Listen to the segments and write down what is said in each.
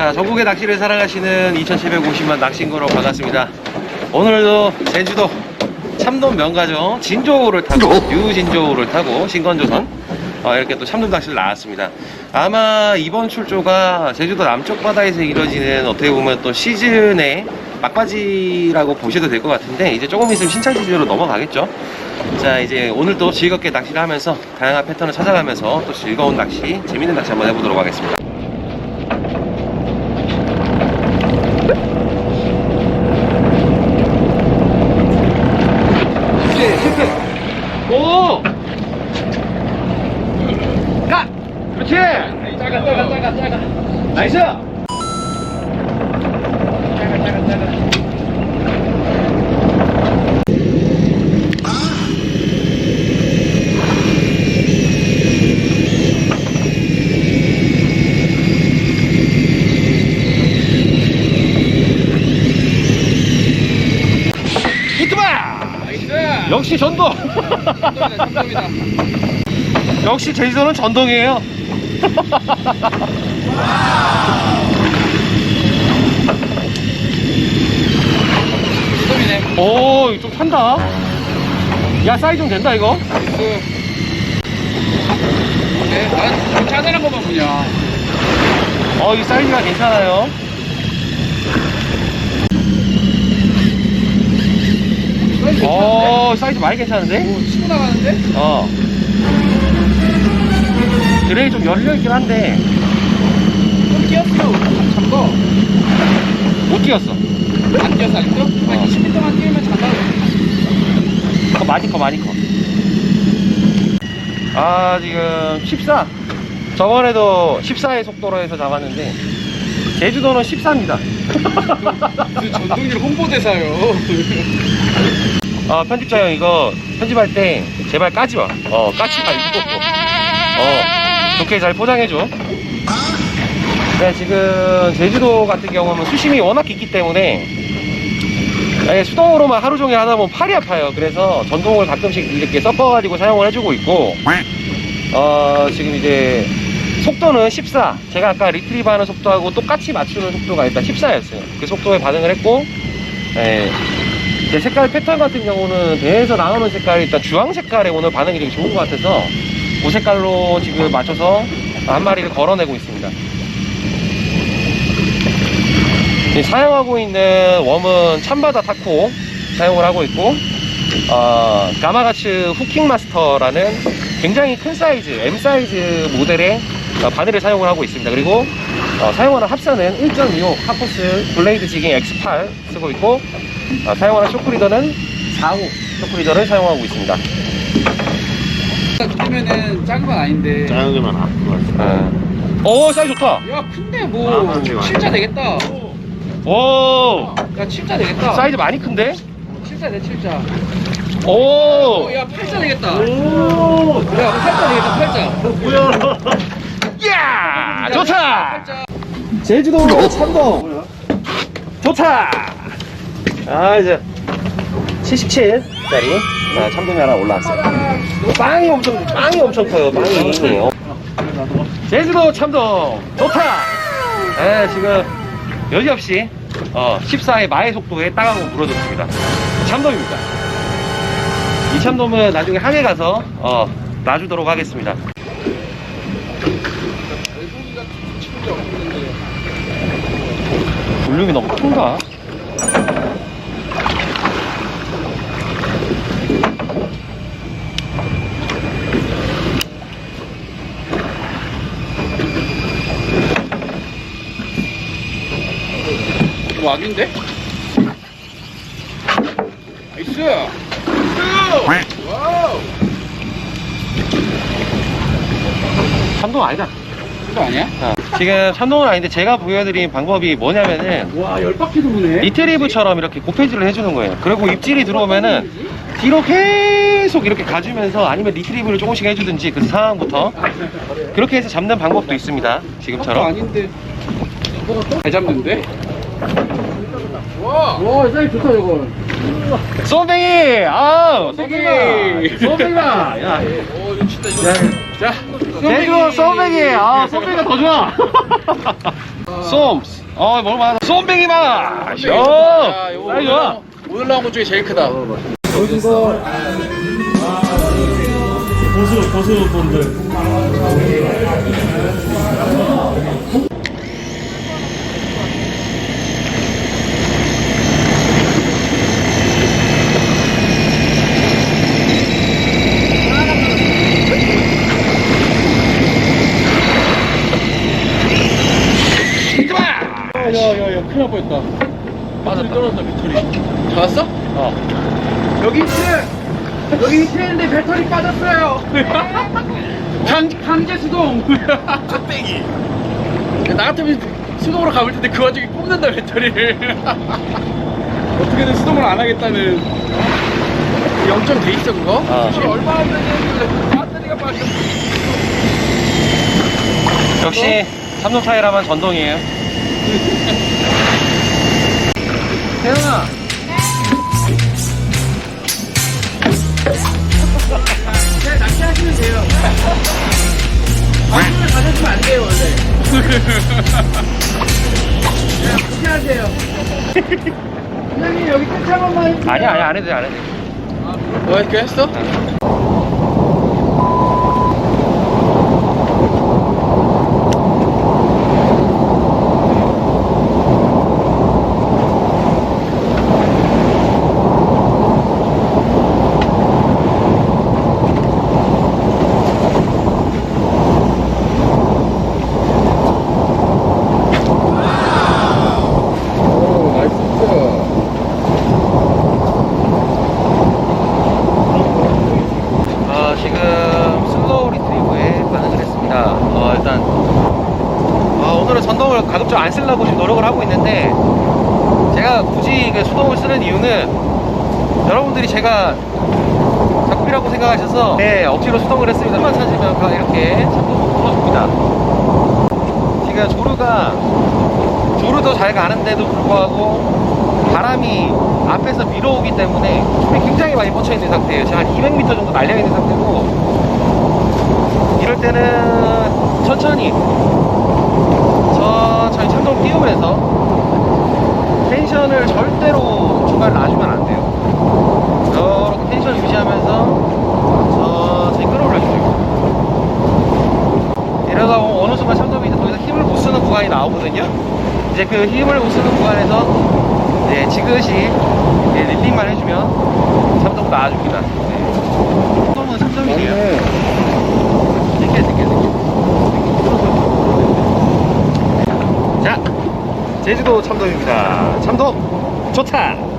자, 전국의 낚시를 사랑하시는 2750만 낚싱거로 반갑습니다. 오늘도 제주도 참돔 명가죠. 진조를 타고, 유진조를 타고, 신건조선. 어, 이렇게 또 참돔 낚시를 나왔습니다. 아마 이번 출조가 제주도 남쪽 바다에서 이뤄지는 어떻게 보면 또 시즌의 막바지라고 보셔도 될 것 같은데, 이제 조금 있으면 신차 시즌으로 넘어가겠죠. 자, 이제 오늘 또 즐겁게 낚시를 하면서 다양한 패턴을 찾아가면서 또 즐거운 낚시, 재밌는 낚시 한번 해보도록 하겠습니다. 실패. 오! 가! 그렇지! 작아 작아 작아 작아 나이스! 작아 작아 작아 히트바! 나이스 역시 전동! 참돔이다 참돔이다 역시 제주도는 전동이에요. 참돔이네 오, 좀 찬다. 야, 사이즈 좀 된다, 이거. 네, 난 짜잘한 것만 보냐 어, 이 사이즈가 괜찮아요. 어, 사이즈 많이 괜찮은데? 오 치고 나가는데? 어. 드레이 좀 열려있긴 한데, 좀 뛰었어 참거 못 뛰었어. 안 뛰었어 아직도? 한 어. 20m만 뛰면 잡아 더 많이 커, 많이 커. 아, 지금 14. 저번에도 14의 속도로 해서 잡았는데, 제주도는 14입니다. 그 전동일 홍보대사요 어, 편집자 형 이거 편집할 때 제발 까지 마. 어, 까지 말고. 어, 좋게 잘 포장해 줘. 네, 지금 제주도 같은 경우는 수심이 워낙 깊기 때문에 네, 수동으로만 하루 종일 하다 보면 팔이 아파요. 그래서 전동을 가끔씩 이렇게 섞어가지고 사용을 해주고 있고, 어, 지금 이제 속도는 14. 제가 아까 리트리브 하는 속도하고 똑같이 맞추는 속도가 일단 14였어요. 그 속도에 반응을 했고, 예, 이제 색깔 패턴 같은 경우는 배에서 나오는 색깔이 일단 주황 색깔에 오늘 반응이 되게 좋은 것 같아서 그 색깔로 지금 맞춰서 한 마리를 걸어내고 있습니다. 지금 사용하고 있는 웜은 참바다 타코 사용을 하고 있고 어, 가마가츠 후킹 마스터라는 굉장히 큰 사이즈 M 사이즈 모델의 어, 바늘을 사용을 하고 있습니다. 그리고 어, 사용하는 합사는 1.25 하포스 블레이드 지깅 X8 쓰고 있고 어, 사용하는 쇼크리더는 4호 쇼크리더를 사용하고 있습니다. 그러면은 작은 건 아닌데 작으면 아픈 것 같아. 어, 오 사이즈 좋다. 야 큰데 아, 뭐 맞네, 맞네. 7자 되겠다 오 야 7자 되겠다 사이즈 많이 큰데? 7자 돼 7자 오. 야 8자 되겠다 오! 야 8자 되겠다 8자 뭐야? 야 좋다. 8자 제주도 참돔 좋다. 아 이제 77 짜리 자, 참돔이 하나 올라왔어요. 빵이 엄청 빵이 엄청 커요. 빵이. 어. 제주도 참돔 좋다. 네, 지금 여지없이 어, 14의 마의 속도에 따가고 물어줬습니다. 참돔입니다. 이 참돔은 나중에 항해 가서 어, 놔주도록 하겠습니다. 볼륨이 너무 큰가? 왁인데? 나이스 와우 참돔 아니다. 그거 아니야? 어, 지금 참돔은 아닌데 제가 보여드린 방법이 뭐냐면은 와 열 바퀴 도네 리트리브처럼 이렇게 고페지를 해주는 거예요. 그리고 입질이 들어오면은 뒤로 계속 이렇게 가주면서 아니면 리트리브를 조금씩 해주든지 그 상황부터 그렇게 해서 잡는 방법도 있습니다. 지금처럼. 아닌데 잘 잡는데? 와! 와 사이즈 좋다 이거 쏘뱅이! 아, 쏘뱅이! 쏘뱅이가! 야, 진짜 이거 자 제주 쏘뱅이! 아, 쏘뱅이가 더 좋아! 쏨! 어, 뭘 많아. 쏨뱅이 맛! 야, 요! 이거 아이, 좋아. 오늘 나온 것 중에 제일 크다. 고수 고수분들 야야야 큰일 날 뻔했다. 배터리. 잡았어? 어. 여기 히트! 여기 히트했는데 배터리 빠졌어요! 강, 강제 수동! 쭈빼기! 나 같으면 수동으로 가볼 텐데 그 와중에 뽑는다 배터리를 어떻게든 수동을 안 하겠다는 0점 돼 있어 그거? 아. 지금 얼마나 되는데 배터리가 빠져 역시 삼성 타이라만 전동이에요. 태연아. 그냥 낚시하시면 돼요. 방송을 가져주면 안 돼요 원래. 그냥 낚시하세요. 선생님 여기 끝한 번만 해주세요. 아니야, 아니야, 안 해도 돼, 안 해도 돼. 뭐 이렇게 했어? 오, 나이스. 어, 지금 슬로우 리트리브에 반응을 했습니다. 어, 일단 어, 오늘은 전동을 가급적 안 쓰려고 지금 노력을 하고 있는데 제가 굳이 그 수동을 쓰는 이유는 여러분들이 제가 작품이라고 생각하셔서 네, 억지로 수동을 했습니다. 만 찾으면 가- 이렇게 작품을 풀어줍니다. 지금 조르가 조르도 잘 가는데도 불구하고 바람이 앞에서 밀어오기 때문에 숨이 굉장히 많이 뻗쳐 있는 상태예요. 지금 한 200m 정도 날려 있는 상태고 이럴 때는 천천히 천천히 찬동 띄우면서 텐션을 절대로 중간에 놔주면 안 돼요. 이렇게 텐션 유지하면서 천천히 끌어올려주세요. 이러다 보면 어느 순간 참돔이 이제 더 이상 힘을 못 쓰는 구간이 나오거든요. 이제 그 힘을 못 쓰는 구간에서 이제 지그시 이제 릴링만 해주면 참돔 나와줍니다. 네. 참돔은 3점이에요. 느껴, 느껴, 느껴. 자, 제주도 참돔입니다. 참돔 좋다.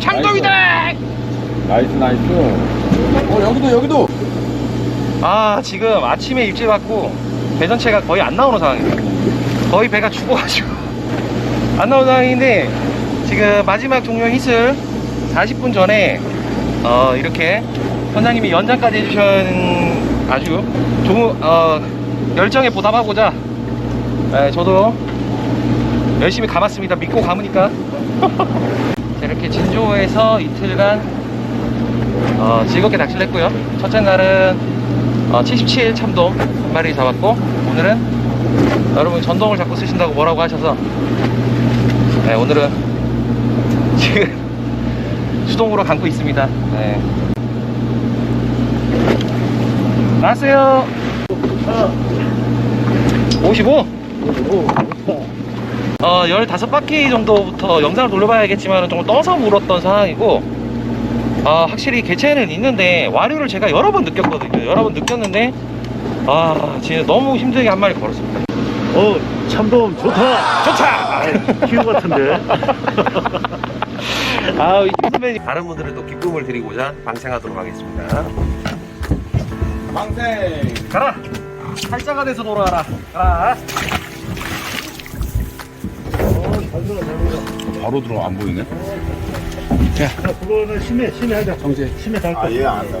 참돔이다! 나이스 나이스. 어 여기도 여기도. 아 지금 아침에 입질 받고 배 전체가 거의 안 나오는 상황이에요. 거의 배가 죽어가지고. 안 나오는 상황인데 지금 마지막 종료 hit을 40분 전에 어 이렇게 선장님이 연장까지 해주신 아주 좋은 어 열정에 보답하고자 네, 저도 열심히 감았습니다. 믿고 감으니까. 자, 이렇게 진조에서 이틀간 어, 즐겁게 낚시를 했고요. 첫째 날은 어, 77 참돔 한 마리 잡았고 오늘은 여러분 전동을 자꾸 쓰신다고 뭐라고 하셔서 네, 오늘은 지금 수동으로 감고 있습니다. 네. 나왔어요. 55. 어, 15바퀴 정도부터 영상을 돌려봐야겠지만 조금 떠서 물었던 상황이고 아, 확실히 개체는 있는데 와류를 제가 여러 번 느꼈거든요. 여러 번 느꼈는데 아, 진짜 너무 힘들게 한 마리 걸었습니다. 어 참돔 좋다 좋다! 키우 같은데 아, 이 선배님 다른 분들에도 기쁨을 드리고자 방생하도록 하겠습니다. 방생! 가라! 살자가 돼서 놀아라. 가라. 바로 들어 안 보이네. 그거는 심해 심해 하자 정재. 심해 달 아예 안 나.